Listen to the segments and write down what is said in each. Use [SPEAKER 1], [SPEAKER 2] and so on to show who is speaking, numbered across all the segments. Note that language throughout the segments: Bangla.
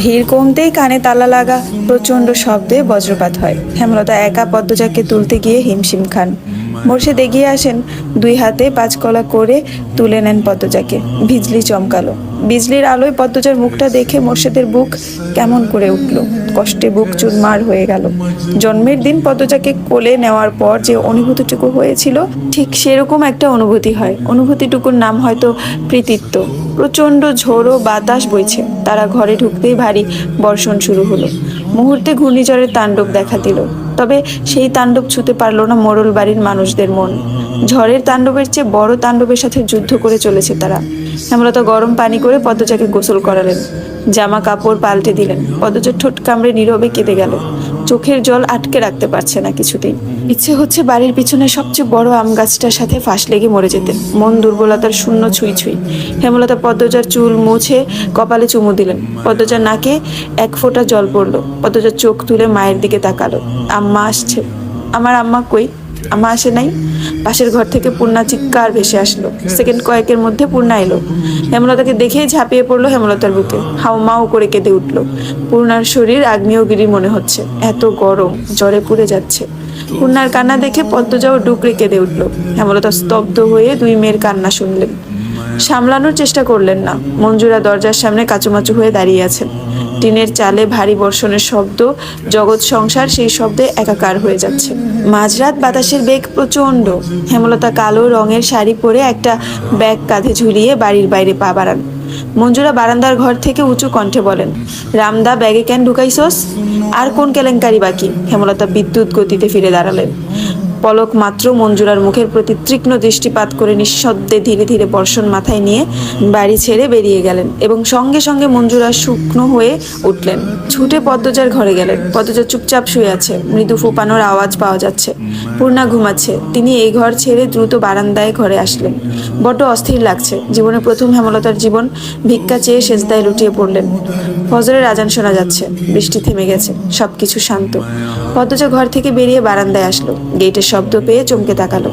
[SPEAKER 1] ভিড় কমতেই কানে তালা লাগা প্রচণ্ড শব্দে বজ্রপাত হয়। হেমলতা একা পদ্মজাকে তুলতে গিয়ে হিমশিম খান। মোর্শেদ এগিয়ে আসেন। দুই হাতে পাঁচকলা করে তুলে নেন পদ্মজাকে। বিজলি চমকালো। বিজলির আলোয় পদ্মজার মুখটা দেখে মোর্শেদের বুক কেমন করে উঠল। কষ্টে বুক চুরমার হয়ে গেল। জন্মের দিন পদ্মজাকে কোলে নেওয়ার পর যে অনুভূতিটুকু হয়েছিল, ঠিক সেরকম একটা অনুভূতি হয়। অনুভূতিটুকুর নাম হয়তো কৃতিত্ব প্রচণ্ড ঝোড়ো বাতাস বইছে। তারা ঘরে ঢুকতেই ভারী বর্ষণ শুরু হলো। মুহূর্তে ঘূর্ণিঝড়ের তাণ্ডব দেখা দিল। তবে সেই তাণ্ডব ছুতে পারল না মোড়ল বাড়ির মানুষদের মন। ঝড়ের তাণ্ডবের চেয়ে বড় তাণ্ডবের সাথে যুদ্ধ করে চলেছে তারা। হেমলতা গরম পানি করে পদ্মজাকে গোসল করালেন। জামা কাপড় পাল্টে দিলেন। পদ্মজা ঠোঁট কামড়ে নীরবে কেঁদে গেল। চোখের জল আটকে রাখতে পারছে না কিছুতেই ইচ্ছে হচ্ছে বাড়ির পিছনে সবচেয়ে বড় আম গাছটার সাথে ফাঁস লেগে মরে যেতে। মন দুর্বলতার শূন্য ছুঁই ছুঁই। হেমলতা পদ্মজার চুল মুছে কপালে চুমু দিলেন। পদ্মজার নাকে এক ফোঁটা জল পড়ল। পদ্মজার চোখ তুলে মায়ের দিকে তাকালো। আম্মা আসছে। আমার আম্মা কই? আম্মা আসে নাই। পাশের ঘর থেকে পূর্ণা চিৎকার ভেসে আসলো। সেকেন্ড কয়েকের মধ্যে পূর্ণা এলো। হেমলতাকে দেখেই ঝাঁপিয়ে পড়ল হেমলতার বুকে। হাও মাও করে কেঁদে উঠল। পূর্ণার শরীর আগ্নেয়গিরি মনে হচ্ছে। এত গরম, জ্বরে পুড়ে যাচ্ছে। পূর্ণার কান্না দেখে পদ্মজাও ডুকরে কেঁদে উঠল। হেমলতা স্তব্ধ হয়ে দুই মেয়ের কান্না শুনলেন। সামলানোর চেষ্টা করলেন না। মঞ্জুরা দরজার সামনে কাচুমাচু হয়ে দাঁড়িয়ে আছেন। টিনের চালে ভারী বর্ষণের শব্দ, জগৎ সংসার সেই শব্দে একাকার হয়ে যাচ্ছে। মাঝরাত বাতাসের বেগ প্রচণ্ড। হেমলতা কালো রঙের শাড়ি পরে একটা ব্যাগ কাঁধে ঝুলিয়ে বাড়ির বাইরে পা বাড়ান। মঞ্জুরা বারান্দার ঘর থেকে উঁচু কণ্ঠে বলেন, রামদা, ব্যাগে কেন ঢুকাইছস? আর কোন কেলেঙ্কারি বাকি? হেমলতা বিদ্যুৎ গতিতে ফিরে দাঁড়ালেন। পলক মাত্র মঞ্জুরার মুখের প্রতি তীক্ষ্ণ দৃষ্টিপাত করে নিঃশব্দে ধীরে ধীরে বর্ষণ মাথায় নিয়ে বাড়ি ছেড়ে বেরিয়ে গেলেন এবং সঙ্গে সঙ্গে মঞ্জুরা শুকনো হয়ে উঠলেন। ছুটে পদ্মজার ঘরে গেলেন। পদ্মজা চুপচাপ শুয়ে আছে। মৃদু ফোপানোর আওয়াজ পাওয়া যাচ্ছে। পূর্ণা ঘুমাচ্ছে। তিনি এই ঘর ছেড়ে দ্রুত বারান্দায় ঘরে আসলেন। বড্ড অস্থির লাগছে। জীবনে প্রথম হেমলতার জীবন ভিক্ষা চেয়ে সেজদায় লুটিয়ে পড়লেন। ফজরের আজান শোনা যাচ্ছে। বৃষ্টি থেমে গেছে। সবকিছু শান্ত। পদ্মজা ঘর থেকে বেরিয়ে বারান্দায় আসলো। গেটের শব্দ পেয়ে চমকে তাকালো।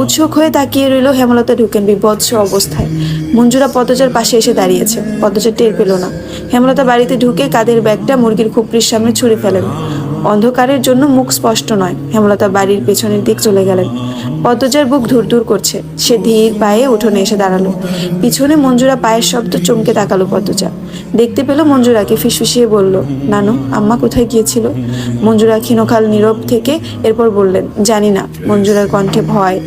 [SPEAKER 1] উৎসুক হয়ে তাকিয়ে রইল হেমলতা ঢুকেন বিভৎস অবস্থায়। মঞ্জুরা পদ্মজার পাশে এসে দাঁড়িয়েছে। পদ্মজা টের পেল না। হেমলতা বাড়িতে ঢুকে কাদের ব্যাগটা মুরগির খুপড়ির সামনে ছুঁড়ে ফেলেন। অন্ধকারের জন্য মুখ স্পষ্ট নয়। হেমলতা বাড়ির পেছনের দিক চলে গেলেন। পদ্মজার বুক ধুরধুর করছে। সে ধীর পায়ে উঠোনে এসে দাঁড়াল। পিছনে মঞ্জুরা পায়ের শব্দ চমকে তাকালো পদ্মজা। দেখতে পেল মঞ্জুরাকে ফিসফিসিয়ে বলল, নানু, আম্মা কোথায় গিয়েছিল? মঞ্জুরা ক্ষীণকাল নীরব থেকে এরপর বললেন, জানি না, মঞ্জুরার কণ্ঠে ভয়।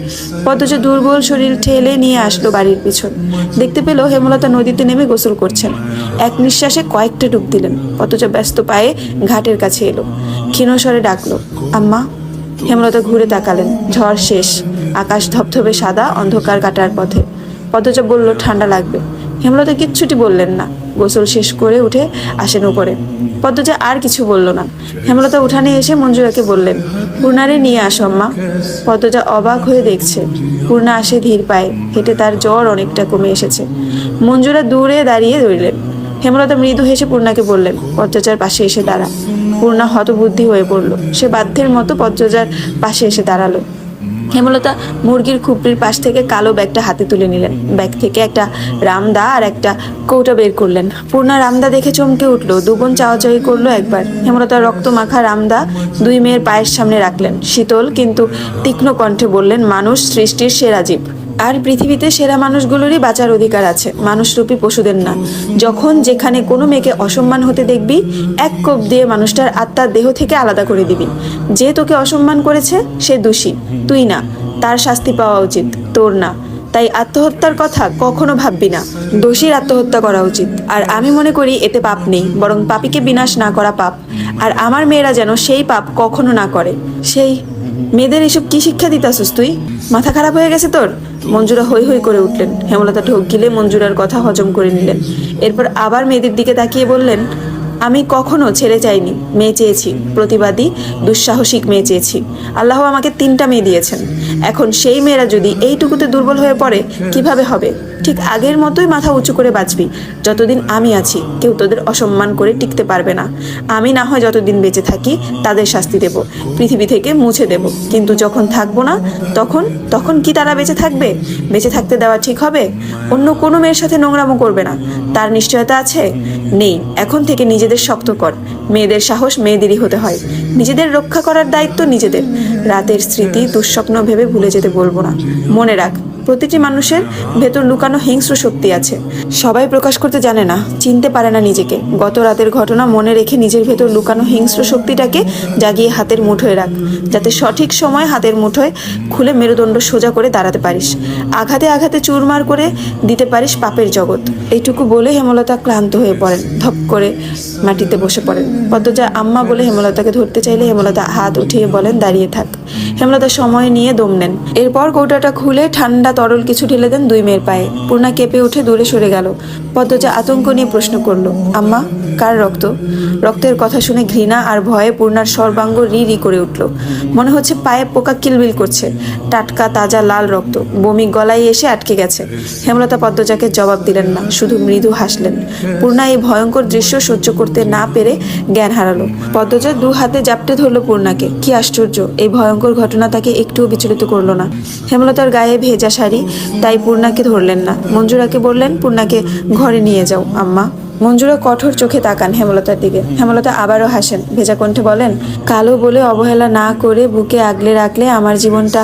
[SPEAKER 1] পদ্মজা দুর্বল শরীর ঠেলে নিয়ে আসলো বাড়ির পিছন। দেখতে পেল হেমলতা নদীতে নেমে গোসল করছেন। এক নিঃশ্বাসে কয়েকটা ডুব দিলেন। পদ্মজা ব্যস্ত পায়ে ঘাটের কাছে এলো। ক্ষীণস্বরে ডাকলো, আম্মা হেমলতা ঘুরে তাকালেন। ঝড় শেষ। আকাশ ধপধপে সাদা, অন্ধকার কাটার পথে। পদ্মজা বলল, ঠান্ডা লাগবে। হেমলতা কিচ্ছুটি বললেন না। গোসল শেষ করে উঠে আসেন উপরে। পদ্মজা আর কিছু বলল না। হেমলতা উঠানে এসে মঞ্জুরাকে বললেন পূর্ণারে নিয়ে আসো আম্মা। পদ্মজা অবাক হয়ে দেখছে পূর্ণা আসে ধীর পায়ে। হেঁটে তার জ্বর অনেকটা কমে এসেছে। মঞ্জুরা দূরে দাঁড়িয়ে রইলেন। হেমলতা মৃদু হেসে পূর্ণাকে বললেন, পদ্মজার পাশে এসে দাঁড়া। পূর্ণা হতবুদ্ধি হয়ে পড়ল। সে বাধ্যের মতো পদ্মজার পাশে এসে দাঁড়াল। হেমলতা মুরগির খুপড়ির পাশ থেকে কালো ব্যাগটা হাতে তুলে নিলেন। ব্যাগ থেকে একটা রামদা আর একটা কৌটা বের করলেন। পূর্ণা রামদা দেখে চমকে উঠল। দুবোন চাওয়াচাওয়ি করল একবার। হেমলতা রক্ত মাখা রামদা দুই মেয়ের পায়ের সামনে রাখলেন। শীতল কিন্তু তীক্ষ্ণ কণ্ঠে বললেন, মানুষ সৃষ্টির সেরা জীব। আর পৃথিবীতে সেরা মানুষগুলোরই বাঁচার অধিকার আছে। মানুষরূপী পশুদের না। যখন যেখানে কোনো মেয়েকে অসম্মান হতে দেখবি, এক কোপ দিয়ে মানুষটার আত্মার দেহ থেকে আলাদা করে দিবি। যে তোকে অসম্মান করেছে, সে দোষী। তুই না। তার শাস্তি পাওয়া উচিত। তোর না। তাই আত্মহত্যার কথা কখনো ভাববি না। দোষীর আত্মহত্যা করা উচিত। আর আমি মনে করি এতে পাপ নেই, বরং পাপীকে বিনাশ না করা পাপ। আর আমার মেয়েরা যেন সেই পাপ কখনো না করে। সেই মেয়েদের এসব কি শিক্ষা দিতাছিস তুই? মাথা খারাপ হয়ে গেছে তোর? মঞ্জুরা হই হই করে উঠলেন। হেমলতা ঢোক গিলে মঞ্জুরার কথা হজম করে নিলেন। এরপর আবার মেয়েদের দিকে তাকিয়ে বললেন আমি কখনো ছেড়ে চাইনি মেয়ে চেয়েছি, প্রতিবাদী, দুঃসাহসিক মেয়ে চেয়েছি। আল্লাহ আমাকে তিনটা মেয়ে দিয়েছেন। এখন সেই মেয়েরা যদি এইটুকুতে দুর্বল হয়ে পড়ে, কীভাবে হবে? ঠিক আগের মতোই মাথা উঁচু করে বাঁচবি। যতদিন আমি আছি, কেউ তোদের অসম্মান করে টিকতে পারবে না। আমি না হয় যতদিন বেঁচে থাকি, তাদের শাস্তি দেব। পৃথিবী থেকে মুছে দেব। কিন্তু যখন থাকব না, তখন তখন কি তারা বেঁচে থাকবে? বেঁচে থাকতে দেওয়া ঠিক হবে? অন্য কোনো মেয়ের সাথে নোংরামো করবে না। তার নিশ্চয়তা আছে? নেই। এখন থেকে নিজেদের শক্ত কর। মেয়েদের সাহস মেয়েদেরই হতে হয়। নিজেদের রক্ষা করার দায়িত্ব নিজেদের। রাতের স্মৃতি দুঃস্বপ্ন ভেবে ভুলে যেতে বলব না। মনে রাখ প্রতিটি মানুষের ভেতর লুকানো হিংস্র শক্তি আছে। সবাই প্রকাশ করতে জানে না, চিনতে পারে না নিজেকে। গত রাতের ঘটনা মনে রেখে নিজের ভেতর লুকানো হিংস্র শক্তিটাকে জাগিয়ে হাতের মুঠোয় রাখ, যাতে সঠিক সময় হাতের মুঠোয় খুলে মেরুদণ্ড সোজা করে দাঁড়াতে পারিস। আঘাতে আঘাতে চুরমার করে দিতে পারিস পাপের জগৎ। এইটুকু বলে হেমলতা ক্লান্ত হয়ে পড়েন, ধপ করে মাটিতে বসে পড়েন। পদ্মজা আম্মা বলে হেমলতাকে ধরতে চাইলে হেমলতা হাত উঠিয়ে বলেন, দাঁড়িয়ে থাক। হেমলতা সময় নিয়ে দম নেন। এরপর কৌটাটা খুলে ঠান্ডা তরল কিছু ঢেলে দেন দুই মেয়ের পায়ে। পূর্ণা কেঁপে উঠে দূরে সরে গেল। পদ্মজা আতঙ্ক নিয়ে প্রশ্ন করল, আম্মা, কার রক্ত? রক্তের কথা শুনে ঘৃণা আর ভয়ে পূর্ণার সর্বাঙ্গ রি রি করে উঠল। মনে হচ্ছে পায়ে পোকা কিলবিল করছে। টাটকা, তাজা, লাল রক্ত। বমি গলায় এসে আটকে গেছে। হেমলতা পদ্মজাকে জবাব দিলেন না, শুধু মৃদু হাসলেন। পূর্ণা এই ভয়ঙ্কর দৃশ্য সহ্য করতে না পেরে জ্ঞান হারালো। পদ্মজা দু হাতে জাপটে ধরলো পূর্ণাকে। কি আশ্চর্য, এই ভয়ঙ্কর ঘটনা তাকে একটুও বিচলিত করল না। হেমলতার গায়ে ভেজা তাই পূর্ণাকে ধরলেন না। মঞ্জুরাকে বললেন, পূর্ণাকে ঘরে নিয়ে যাও, আম্মা। মঞ্জুরা কঠোর চোখে তাকান হেমলতার দিকে। হেমলতা আবারও হাসেন, ভেজা কণ্ঠে বলেন, কালো বলে অবহেলা না করে বুকে আগলে রাখলে আমার জীবনটা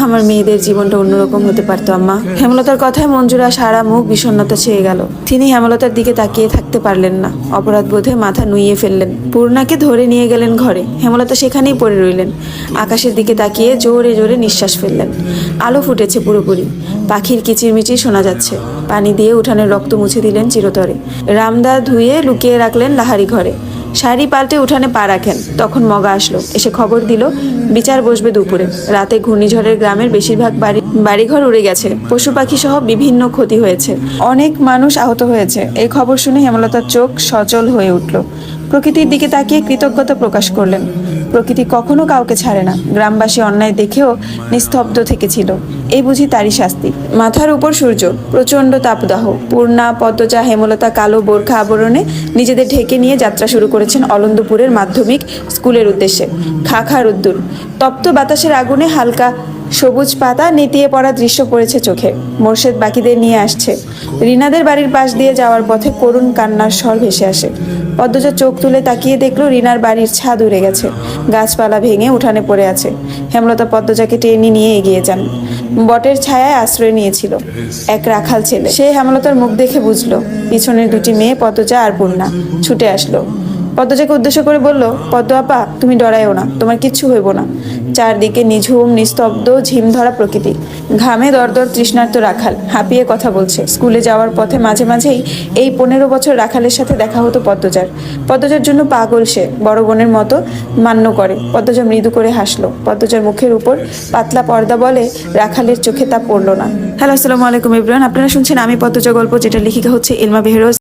[SPEAKER 1] আমার মেয়েদের জীবনটা অন্যরকম হতে পারতো, আম্মা। হেমলতার কথায় মঞ্জুরা সারা মুখ বিষণ্ণতা ছেয়ে গেল। তিনি হেমলতার দিকে তাকিয়ে থাকতে পারলেন না। অপরাধ বোধে মাথা নুইয়ে ফেললেন। পূর্ণাকে ধরে নিয়ে গেলেন ঘরে। হেমলতা সেখানেই পড়ে রইলেন। আকাশের দিকে তাকিয়ে জোরে জোরে নিঃশ্বাস ফেললেন। আলো ফুটেছে পুরোপুরি। পাখির কিচিরমিচির শোনা যাচ্ছে। পানি দিয়ে উঠানের রক্ত মুছে দিলেন চিরতরে। রামদা ধুয়ে লুকিয়ে রাখলেন লাহারি ঘরে। শাড়ি পাল্টে উঠানে পা রাখেন। তখন মগা আসলো। এসে খবর দিল, বিচার বসবে দুপুরে। রাতে ঘূর্ণিঝড়ের গ্রামের বেশিরভাগ বাড়ি, বাড়িঘর উড়ে গেছে। পশু পাখি সহ বিভিন্ন ক্ষতি হয়েছে। অনেক মানুষ আহত হয়েছে। এই খবর শুনে হেমলতার চোখ সচল হয়ে উঠল। প্রকৃতির দিকে তাকিয়ে কৃতজ্ঞতা প্রকাশ করলেন। প্রকৃতি কখনো কাউকে ছাড়ে না। গ্রামবাসী অন্যায় দেখেও নিস্তব্ধ থেকেছিল। এই বুঝি তারই শাস্তি। মাথার উপর সূর্য, প্রচণ্ড তাপদাহ, পূর্ণা, পদ্মজা, হেমলতা, কালো বোরখা আবরণে নিজেদের ঢেকে নিয়ে যাত্রা শুরু করেছেন অলন্দপুরের মাধ্যমিক স্কুলের উদ্দেশ্যে। খাখা রুদ্দুর। তপ্ত বাতাসের আগুনে হালকা সবুজ পাতা নেতিয়ে পড়া দৃশ্য পড়েছে চোখে। মোর্শেদ বাকিদের নিয়ে আসছে। রিনাদের বাড়ির পাশ দিয়ে যাওয়ার পথে করুণ কান্নার স্বর ভেসে আসে। পদ্মজা চোখ তুলে তাকিয়ে দেখল রিনার বাড়ির ছাদ উড়ে গেছে। গাছপালা ভেঙে উঠানে পড়ে আছে। হেমলতা পদ্মজাকে টেনে নিয়ে এগিয়ে যান। বটের ছায়ায় আশ্রয় নিয়েছিল এক রাখাল ছেলে। সে হেমলতার মুখ দেখে বুঝলো, পিছনের দুটি মেয়ে পতজা আর বন্যা ছুটে আসলো। পদ্মজাকে উদ্দেশ্য করে বলল, পদ্ম আপা, তুমি ডরাইও না, তোমার কিচ্ছু হইব না। চারদিকে নিঝুম, নিস্তব্ধ ঝিম ধরা প্রকৃতি। ঘামে দরদর তৃষ্ণার্ত রাখাল, হাঁপিয়ে কথা বলছে। স্কুলে যাওয়ার পথে মাঝে মাঝেই এই পনেরো বছর রাখালের সাথে দেখা হতো পদ্মজার। পদ্মজার জন্য পাগল সে, বড় বোনের মতো মান্য করে। পদ্মজা মৃদু করে হাসলো। পদ্মজার মুখের উপর পাতলা পর্দা বলে রাখালের চোখে তা পড়ল না। হ্যালো, আসসালামু আলাইকুম ইব্রাহিম আপনারা শুনছেন আমি পদ্মজা গল্প যেটা লেখিকা হচ্ছে ইলমা বেহরোজ।